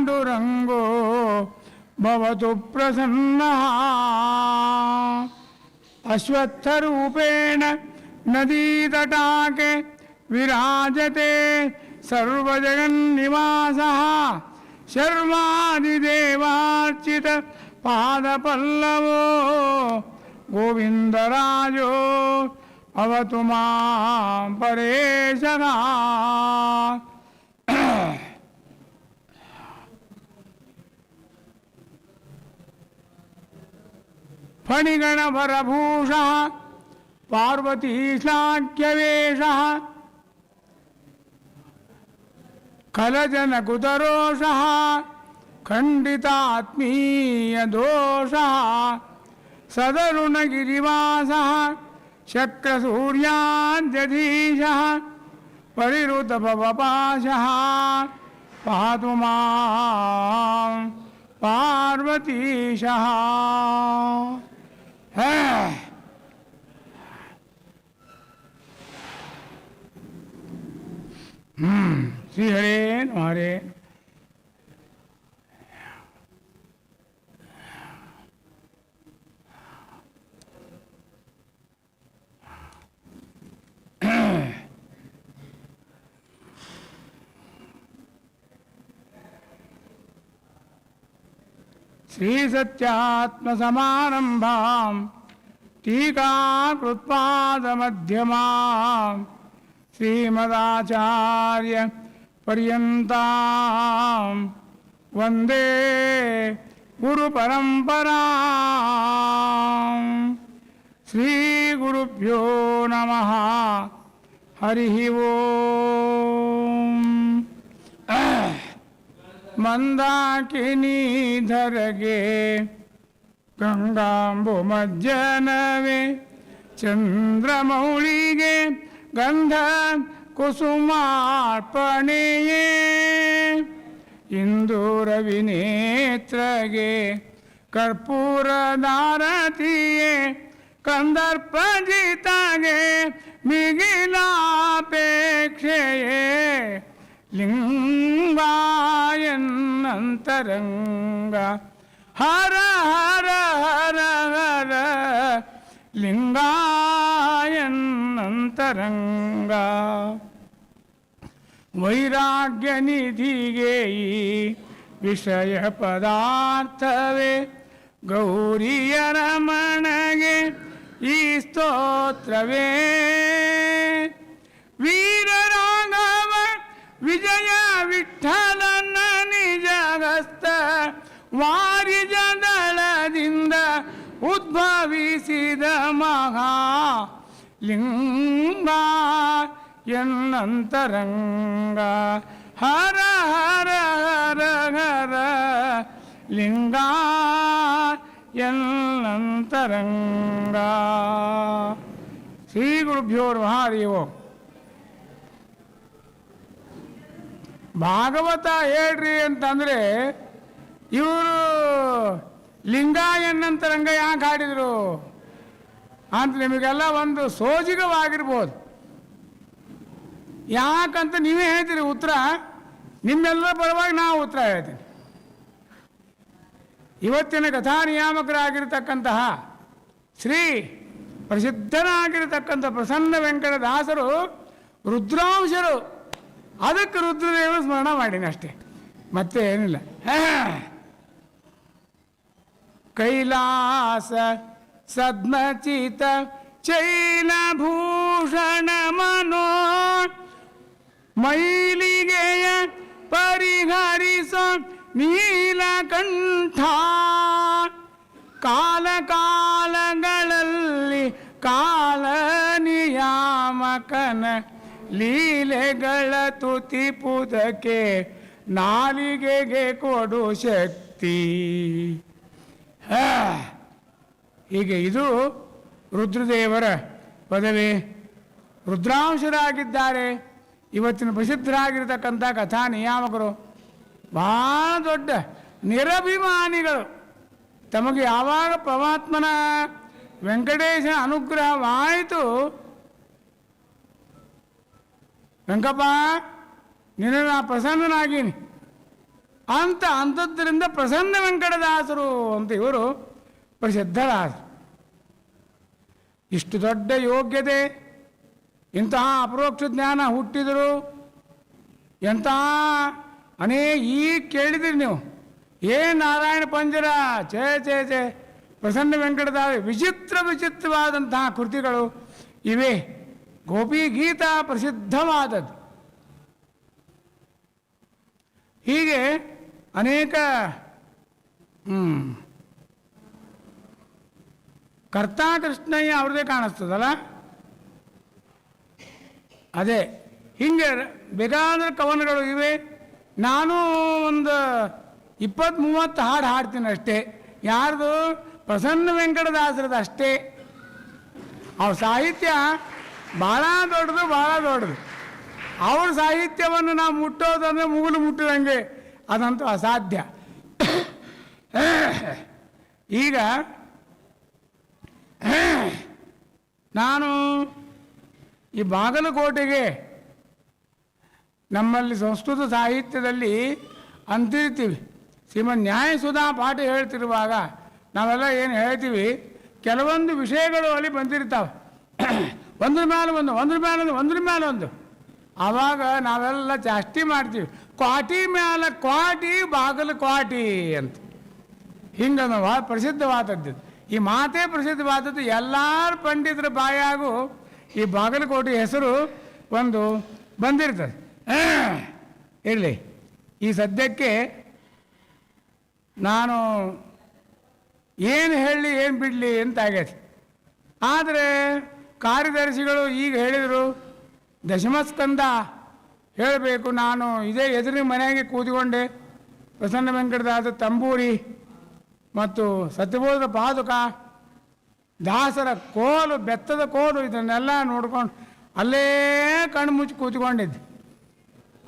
పాండురంగో భవతు ప్రసన్న. అశ్వత్థరూపేణ నదీతటాకే విరాజతే సర్వజగన్నివాస. శర్వాదిదేవార్చిత పాదపల్లవో గోవిందరాజో అవతు మా పరేశరా. फणिगणभरभूषः पार्वतीशाख्यवेषः खलजनकुतरोषः खण्डितात्मीयदोषः सदरुणगिरिवासः शक्रसूर्याद्यधीशः परिरुतभवपाशः पातु माँ पार्वतीशः। à. 음, 음, 시하레 노하레 శ్రీసత్యాత్మసమారంభాం టీకాకృత్పాదమధ్యమా శ్రీమదాచార్య పర్యంతా వందే గురు పరంపరా శ్రీ గురుభ్యో నమ హరి ఓం ಮಂದಾಕಿನೀಧರಗೆ ಗಂಗಾಂಬುಮಜ್ಜನವೇ ಚಂದ್ರಮೌಳಿಗೆ ಗಂಧ ಕುಸುಮಾರ್ಪಣೆಯೇ. ಇಂದು ರವಿನೇತ್ರಗೆ ಕರ್ಪೂರದಾರತಿಯೇ ಕಂದರ್ಪಜಿತಗೆ ಮಿಗಿಲಾಪೇಕ್ಷೆಯೇ. ಲಿಂಗಾಯನ್ನಂತರಂಗ ಹರ ಹರ ಹರ ಹರ, ಲಿಂಗಾಯನ್ನಂತರಂಗ. ವೈರಾಗ್ಯ ನಿಧಿಗೆ ಈ ವಿಷಯ ಪದಾರ್ಥವೇ. ಗೌರಿಯ ರಮಣಗೆ ಈ ಸ್ತೋತ್ರವೇ. ವೀರರಾಘವ ವಿಜಯ ನಿಜಗಸ್ತ ವಾರಿಜದಳದಿಂದ ಉದ್ಭವಿಸಿದ ಮಹಾ ಲಿಂಗ ಎನ್ನಂತರಂಗ. ಹರ ಹರ ಹರ ಹರ ಲಿಂಗ ಎನ್ನಂತರಂಗ. ಶ್ರೀ ಗುರುಭ್ಯೋ ಮಹಾದೇವೋ ಭಾಗವತ ಹೇಳ್ರಿ ಅಂತಂದ್ರೆ ಇವರು ಲಿಂಗ ಎನ್ನಂತರಂಗ ಯಾಕೆ ಹಾಡಿದ್ರು. ಅಂತ ನಿಮಗೆಲ್ಲ ಒಂದು ಸೋಜಿಗವಾಗಿರ್ಬೋದು. ಯಾಕಂತ ನೀವೇ ಹೇಳ್ತೀರಿ ಉತ್ತರ? ನಿಮ್ಮೆಲ್ಲರ ಪರವಾಗಿ ನಾವು ಉತ್ತರ ಹೇಳ್ತೀನಿ. ಇವತ್ತಿನ ಕಥಾ ನಿಯಾಮಕರಾಗಿರ್ತಕ್ಕಂತಹ ಶ್ರೀ ಪ್ರಸಿದ್ಧನಾಗಿರತಕ್ಕಂಥ ಪ್ರಸನ್ನ ವೆಂಕಟದಾಸರು ರುದ್ರಾಂಶರು. ಅದಕ್ಕೆ ರುದ್ರದೇವರು ಸ್ಮರಣ ಮಾಡೀನಿ ಅಷ್ಟೇ. ಮತ್ತೆ ಏನಿಲ್ಲ ಕೈಲಾಸ ಸದ್ಮಚಿತ ಚೈಲಭೂಷಣ ಮನೋ ಮೈಲಿಗೆಯ ಪರಿಹರಿಸೋ ನೀಲಕಂಠ ಕಾಲ ಕಾಲಗಳಲ್ಲಿ ಕಾಲ ನಿಯಾಮಕನ ಲೀಲೆಗಳ ತುತಿಪುದಕ್ಕೆ ನಾಲಿಗೆಗೆ ಕೊಡು ಶಕ್ತಿ ಹಾ. ಹೀಗೆ ಇದು ರುದ್ರದೇವರ ಪದವಿ. ರುದ್ರಾಂಶರಾಗಿದ್ದಾರೆ. ಇವತ್ತಿನ ಪ್ರಸಿದ್ಧರಾಗಿರ್ತಕ್ಕಂಥ ಕಥಾ ನಿಯಾಮಕರು. ಭಾಳ ದೊಡ್ಡ ನಿರಭಿಮಾನಿಗಳು. ತಮಗೆ ಯಾವಾಗ ಪರಮಾತ್ಮನ ವೆಂಕಟೇಶನ ಅನುಗ್ರಹವಾಯಿತು? ವೆಂಕಪ್ಪ, ನಿನ್ನ ನಾ ಪ್ರಸನ್ನನಾಗೀನಿ. ಅಂತ ಅಂಥದ್ದರಿಂದ ಪ್ರಸನ್ನ ವೆಂಕಟದಾಸರು ಅಂತ ಇವರು ಪ್ರಸಿದ್ಧರಾದರು. ಇಷ್ಟು ದೊಡ್ಡ ಯೋಗ್ಯತೆ ಇಂತಹ ಅಪರೋಕ್ಷ ಜ್ಞಾನ ಹುಟ್ಟಿದರು ಎಂತಹ ಅನೇ ಈಗ ಕೇಳಿದಿರಿ ನೀವು. ಏ ನಾರಾಯಣ ಪಂಜರ ಚೇ ಚೇ ಚೇ ಪ್ರಸನ್ನ ವೆಂಕಟದಾಸ, ವಿಚಿತ್ರ, ವಿಚಿತ್ರವಾದಂತಹ ಕೃತಿಗಳು ಇವೆ. ಗೋಪಿ ಗೀತಾ ಪ್ರಸಿದ್ಧವಾದದ್ದು. ಹೀಗೆ ಅನೇಕ ಕರ್ತಾ ಕೃಷ್ಣಯ್ಯ ಅವ್ರದ್ದೇ ಕಾಣಿಸ್ತದಲ್ಲ? ಅದೇ, ಹಿಂಗೆ ಬೇಕಾದ ಕವನಗಳು ಇವೆ. ನಾನು ಒಂದು ಇಪ್ಪತ್ತು ಮೂವತ್ತು ಹಾಡು ಹಾಡ್ತೀನಿ ಅಷ್ಟೇ. ಯಾರ್ದು? ಪ್ರಸನ್ನ ವೆಂಕಟದಾಸರದ ಅಷ್ಟೇ. ಅವ್ರ ಸಾಹಿತ್ಯ ಭಾಳ ದೊಡ್ಡದು ಭಾಳ ದೊಡ್ಡದು. ಅವ್ರ ಸಾಹಿತ್ಯವನ್ನು ನಾವು ಮುಟ್ಟೋದಂದ್ರೆ ಮುಗುಲು ಮುಟ್ಟಿದಂಗೆ. ಅದಂತೂ ಅಸಾಧ್ಯ. ಈಗ, ನಾನು ಈ ಬಾಗಲಕೋಟೆಗೆ ನಮ್ಮಲ್ಲಿ ಸಂಸ್ಕೃತ ಸಾಹಿತ್ಯದಲ್ಲಿ ಅಂತಿರ್ತೀವಿ. ಶ್ರೀಮ ನ್ಯಾಯಸುಧಾ ಪಾಠ ಹೇಳ್ತಿರುವಾಗ ನಾವೆಲ್ಲ ಏನು ಹೇಳ್ತೀವಿ, ಕೆಲವೊಂದು ವಿಷಯಗಳು ಅಲ್ಲಿ ಬಂದಿರ್ತಾವೆ. ಒಂದ್ರ ಮೇಲೆ ಒಂದು, ಒಂದ್ರ ಮೇಲೆ ಒಂದು, ಒಂದ್ರ ಮೇಲೆ ಒಂದು. ಆವಾಗ ನಾವೆಲ್ಲ ಜಾಸ್ತಿ ಮಾಡ್ತೀವಿ. ಕ್ವಾಟಿ ಮೇಲೆ ಕ್ವಾಟಿ, ಬಾಗಲು ಕ್ವಾಟಿ ಅಂತ. ಹಿಂಗೆ ಭಾಳ ಪ್ರಸಿದ್ಧವಾದದ್ದು. ಈ ಮಾತೇ ಪ್ರಸಿದ್ಧವಾದದ್ದು. ಎಲ್ಲರ ಪಂಡಿತರ ಬಾಯಾಗೂ ಈ ಬಾಗಲಕೋಟೆ ಹೆಸರು ಒಂದು ಬಂದಿರ್ತದೆ. ಇರಲಿ. ಈ ಸದ್ಯಕ್ಕೆ ನಾನು ಏನು ಹೇಳಲಿ ಏನು ಬಿಡಲಿ ಅಂತ ಆಗೈತೆ ಆದರೆ ಕಾರ್ಯದರ್ಶಿಗಳು ಈಗ ಹೇಳಿದರು ದಶಮಸ್ಕಂದ ಹೇಳಬೇಕು ನಾನು. ಇದೇ ಎದುರಿನ ಮನೆಗೆ ಕೂತ್ಕೊಂಡೆ. ಪ್ರಸನ್ನ ವೆಂಕಟದಾಸ ತಂಬೂರಿ ಮತ್ತು ಸತ್ಯಬೋಧದ ಪಾದುಕ, ದಾಸರ ಕೋಲು, ಬೆತ್ತದ ಕೋಲು ಇದನ್ನೆಲ್ಲ ನೋಡ್ಕೊಂಡು ಅಲ್ಲೇ ಕಣ್ಣು ಮುಚ್ಚಿ ಕೂತ್ಕೊಂಡಿದ್ದೆ.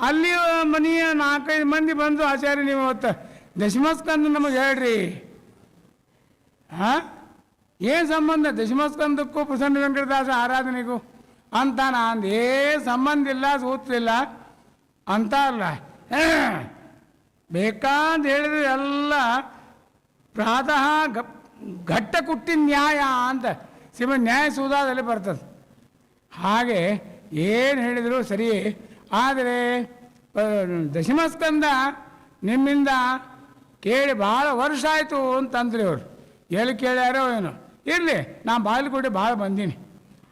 ಅಲ್ಲಿ ಮನೆಯ ನಾಲ್ಕೈದು ಮಂದಿ ಬಂದು ಆಚಾರ್ಯ ನೀವು ಅವತ್ತು ದಶಮಸ್ಕಂದ ನಮಗೆ ಹೇಳ್ರಿ. ಹಾಂ? ಏನು ಸಂಬಂಧ ದಶಮಸ್ಕಂದಕ್ಕೂ ಪ್ರಸನ್ನ ವೆಂಕಟದಾಸ ಆರಾಧನೆಗೂ? ಅಂತ ನಾನು ಏ ಸಂಬಂಧ ಇಲ್ಲ ಸೂತ್ರಿಲ್ಲ ಅಂತ ಅಲ್ಲ. ಬೇಕಾಂತ ಹೇಳಿದ್ರೆ ಎಲ್ಲ ಪ್ರಾತಃ ಘಟ್ಟ ಕುಟ್ಟಿ ನ್ಯಾಯ ಅಂತ ಸಿಮ ನ್ಯಾಯ ಸೂದಾದಲ್ಲಿ ಬರ್ತದೆ. ಹಾಗೆ ಏನು ಹೇಳಿದರು ಸರಿ, ಆದರೆ ದಶಮಸ್ಕಂದ ನಿಮ್ಮಿಂದ ಕೇಳಿ ಭಾಳ ವರ್ಷ ಆಯಿತು ಅಂತಂದ್ರಿ ಅವರು ಎಲ್ಲಿ ಕೇಳ್ಯಾರೋ ಏನೋ. ಇರಲಿ, ನಾನು ಬಾಗಲಕೋಟೆ ಭಾಳ ಬಂದೀನಿ.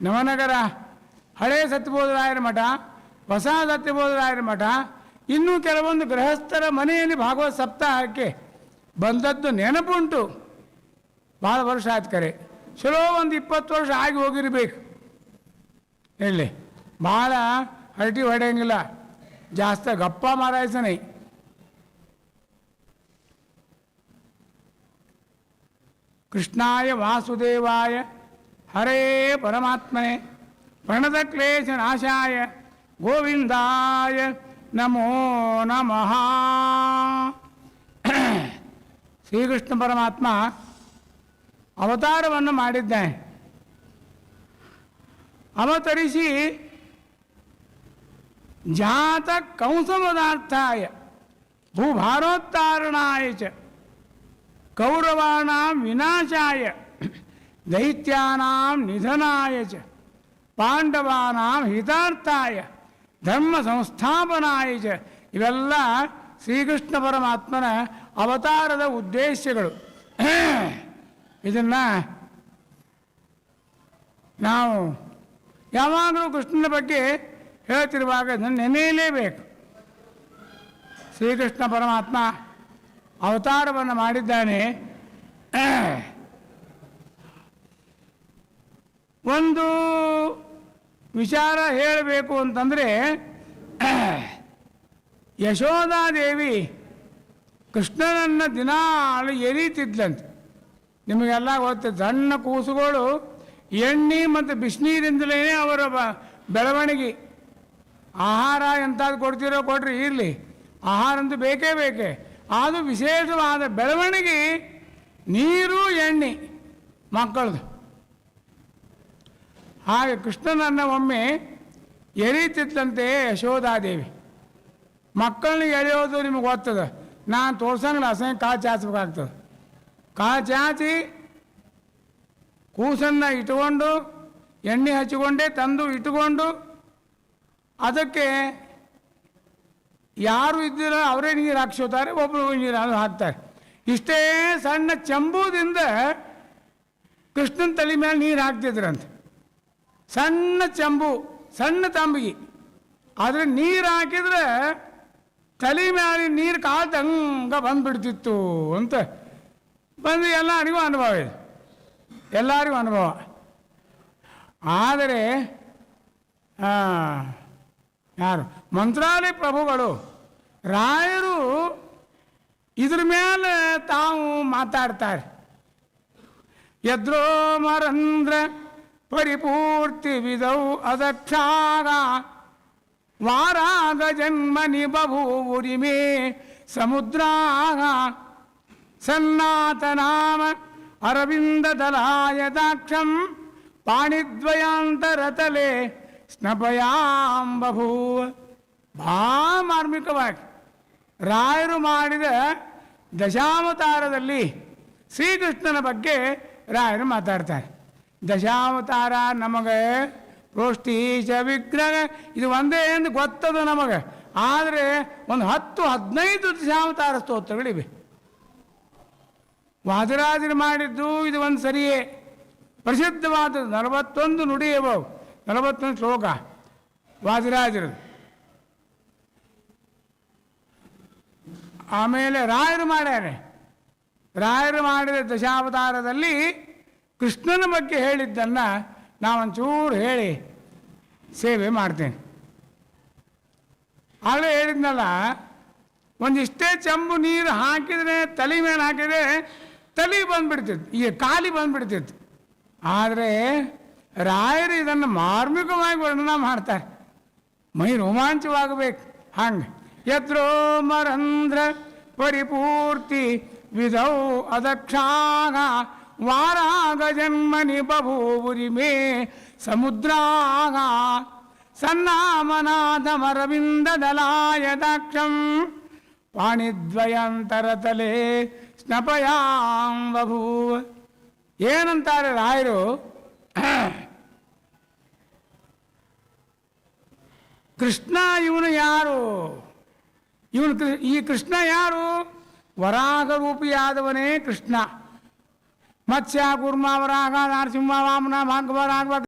ನವನಗರ ಹಳೇ ಸತ್ಯಬೋಧರಾಯರ ಮಠ, ಹೊಸ ಸತ್ಯಬೋಧರಾಯರ ಮಠ, ಇನ್ನೂ ಕೆಲವೊಂದು ಗೃಹಸ್ಥರ ಮನೆಯಲ್ಲಿ ಭಾಗವತ ಸಪ್ತಾಹಕ್ಕೆ ಬಂದದ್ದು ನೆನಪುಂಟು ಭಾಳ ವರ್ಷ ಆಯ್ತು ಕರೆ. ಚಲೋ ಒಂದು ಇಪ್ಪತ್ತು ವರ್ಷ ಆಗಿ ಹೋಗಿರ್ಬೇಕು. ಹೇಳಿ. ಭಾಳ ಹರಟಿ ಹೊಡೆಯಂಗಿಲ್ಲ. ಜಾಸ್ತಿ ಗಪ್ಪ ಮಾರಾಯಿಸನೇ. ಕೃಷ್ಣಾಯ ವಾಸುದೇವಾಯ ಹರೇ ಪರಮಾತ್ಮನೆ. ಪ್ರಣತ ಕ್ಲೇಶ ನಾಶಾಯ ಗೋವಿಂದಾಯ ನಮೋ ನಮಃ ಶ್ರೀಕೃಷ್ಣ ಪರಮಾತ್ಮ ಅವತಾರವನ್ನು ಮಾಡಿದ್ದಾನೆ. ಅವತರಿಸಿ ಜಾತ ಕಂಸಮದಾರ್ಥಾಯ ಭೂಭಾರೋತ್ತಾರಣಾಯ ಚ ಕೌರವಾಣಾಂ ವಿನಾಶಾಯ ದೈತ್ಯಾನಾಂ ನಿಧನಾಯ ಚ ಪಾಂಡವಾನಾಂ ಹಿತಾರ್ಥಾಯ, ಧರ್ಮ ಸಂಸ್ಥಾಪನಾಯ ಚ. ಇವೆಲ್ಲ ಶ್ರೀಕೃಷ್ಣ ಪರಮಾತ್ಮನ ಅವತಾರದ ಉದ್ದೇಶಗಳು. ಇದನ್ನು ನಾವು ಯಾವಾಗಲೂ ಕೃಷ್ಣನ ಬಗ್ಗೆ ಹೇಳ್ತಿರುವಾಗ ಇದನ್ನು ನೆನೆಯಲೇಬೇಕು. ಶ್ರೀಕೃಷ್ಣ ಪರಮಾತ್ಮ ಅವತಾರವನ್ನು ಮಾಡಿದ್ದಾನೆ. ಒಂದು ವಿಚಾರ ಹೇಳಬೇಕು ಅಂತಂದರೆ ಯಶೋಧಾದೇವಿ ಕೃಷ್ಣನನ್ನು ದಿನಾಲು ಎರೀತಿದ್ಲಂತೆ. ನಿಮಗೆಲ್ಲ ಗೊತ್ತು, ಸಣ್ಣ ಕೂಸುಗಳು ಎಣ್ಣೆ ಮತ್ತು ಬಿಸಿನೀರಿಂದಲೇ ಅವರ ಬ- ಬೆಳವಣಿಗೆ. ಆಹಾರ ಎಂಥದ್ದು ಕೊಡ್ತೀರೋ ಕೊಡ್ರಿ, ಇರಲಿ. ಆಹಾರ ಅಂತೂ ಬೇಕೇ ಬೇಕೇ. ಅದು ವಿಶೇಷವಾದ ಬೆಳವಣಿಗೆ ನೀರು, ಎಣ್ಣೆ ಮಕ್ಕಳದು. ಹಾಗೆ ಕೃಷ್ಣನನ್ನು ಒಮ್ಮೆ ಎರೀತಿದ್ದಂತೆ ಯಶೋಧಾದೇವಿ ಮಕ್ಕಳನ್ನ ಎಳೆಯೋದು ನಿಮಗೆ ಗೊತ್ತದ? ನಾನು ತೋರ್ಸಂಗಿಲ್ಲ ಅಸಹ್ಯ ಕಾಲು ಚಾಚಬೇಕಾಗ್ತದೆ. ಕಾಲು ಚಾಚಿ ಕೂಸನ್ನು ಇಟ್ಕೊಂಡು, ಎಣ್ಣೆ ಹಚ್ಚಿಕೊಂಡೇ, ತಂದು ಇಟ್ಟುಕೊಂಡು ಅದಕ್ಕೆ ಯಾರು ಇದ್ದೀರ ಅವರೇ ನೀರು ಹಾಕ್ಸೋತಾರೆ ಒಬ್ಬರು ನೀರು ಹಾಕ್ತಾರೆ. ಇಷ್ಟೇ ಸಣ್ಣ ಚಂಬೂದಿಂದ ಕೃಷ್ಣನ ತಲೆ ಮೇಲೆ ನೀರು ಹಾಕ್ತಿದ್ರಂತೆ. ಸಣ್ಣ ಚಂಬು, ಸಣ್ಣ ತಂಬಿಗೆ. ಆದರೆ ನೀರು ಹಾಕಿದ್ರೆ ತಲೆ ಮೇಲೆ ನೀರು ಕಾಲ್ದಂಗ ಬಂದ್ಬಿಡ್ತಿತ್ತು ಅಂತ. ಬಂದು ಎಲ್ಲರಿಗೂ ಅನುಭವ ಇದೆ. ಎಲ್ಲರಿಗೂ ಅನುಭವ. ಆದರೆ ಯಾರು? ಮಂತ್ರಾಲಯ ಪ್ರಭುಗಳು, ರಾಯರು ಇದ್ರ ಮೇಲೆ ತಾವು ಮಾತಾಡ್ತಾರೆ. ಎದ್ರೋ ಮರಂದ್ರ ಪರಿಪೂರ್ತಿ ವಿಧೌ ಅದಕ್ಷಾಗ ವಾರಾಗ ಜನ್ಮನಿ ಸಮುದ್ರ ಸನ್ನಾತ ಸನ್ನಾತನಾಮ ಅರವಿಂದ ದಲಾಯದಾಕ್ಷಂ ಪಾಣಿದ್ವಯಾಂತರತಲೆ ಸ್ನಪಯಾಂಬಭೂವ ಭಾಳ ಮಾರ್ಮಿಕವಾಗಿ. ರಾಯರು ಮಾಡಿದ ದಶಾವತಾರದಲ್ಲಿ ಶ್ರೀಕೃಷ್ಣನ ಬಗ್ಗೆ ರಾಯರು ಮಾತಾಡ್ತಾರೆ. ದಶಾವತಾರ ನಮಗೆ ಪ್ರೋಷ್ಠೀಶ ವಿಗ್ರಹ. ಇದು ಒಂದೇ ಎಂದು ಗೊತ್ತದ ನಮಗೆ. ಆದರೆ ಒಂದು ಹತ್ತು, ಹದಿನೈದು ದಶಾವತಾರ ಸ್ತೋತ್ರಗಳಿವೆ. ವಾದರಾಜರು ಮಾಡಿದ್ದು ಇದು ಒಂದು ಸರಿಯೇ. ಪ್ರಸಿದ್ಧವಾದದ್ದು ನಲವತ್ತೊಂದು ನುಡಿಯವು, ನಲವತ್ತೊಂದು ಶ್ಲೋಕ. ವಾದರಾಜರದು ಆಮೇಲೆ ರಾಯರು ಮಾಡ್ಯಾರೆ. ರಾಯರು ಮಾಡಿದ ದಶಾವತಾರದಲ್ಲಿ ಕೃಷ್ಣನ ಬಗ್ಗೆ ಹೇಳಿದ್ದನ್ನು ನಾವೊಂಚೂರು ಹೇಳಿ ಸೇವೆ ಮಾಡ್ತೇನೆ. ಆಗಲೇ ಹೇಳಿದ್ನಲ್ಲ, ಒಂದಿಷ್ಟೇ ಚಂಬು ನೀರು ಹಾಕಿದರೆ, ತಲೆ ಮೇಲೆ ಹಾಕಿದರೆ ತಲೆ ಬಂದುಬಿಡ್ತಿತ್ತು ಈಗ ಖಾಲಿ ಬಂದುಬಿಡ್ತಿತ್ತು. ಆದರೆ ರಾಯರು ಇದನ್ನು ಮಾರ್ಮಿಕವಾಗಿ ವರ್ಣನ ಮಾಡ್ತಾರೆ. ಮೈ ರೋಮಾಂಚವಾಗಬೇಕು. ಹಂಗೆ. ಎದ್ರೋ ಮರಂಧ್ರ ಪರಿಪೂರ್ತಿ ವಿಧೌ ಅದಕ್ಷಾಗ ಬಭೂವುರಿ ಮೇ ಸಮುದ್ರಾಗ ಸನ್ನಾಮನಾಥಮರವಿಂದ ದಲಾಯ ದಾಕ್ಷಂ, ಪಾಣಿದ್ವಯಾಂತರತಲೆ ಸ್ನಪಯಾಂ ಬಭೂವ ಏನಂತಾರೆ ರಾಯರು? ಕೃಷ್ಣ ಇವನು ಯಾರು? ಇವನು ಈ ಕೃಷ್ಣ ಯಾರು? ವರಾಗ ರೂಪಿಯಾದವನೇ ಕೃಷ್ಣ. మత్స్య కుర్మ రాఘ నరసింహ వామన భాగవ రాఘవ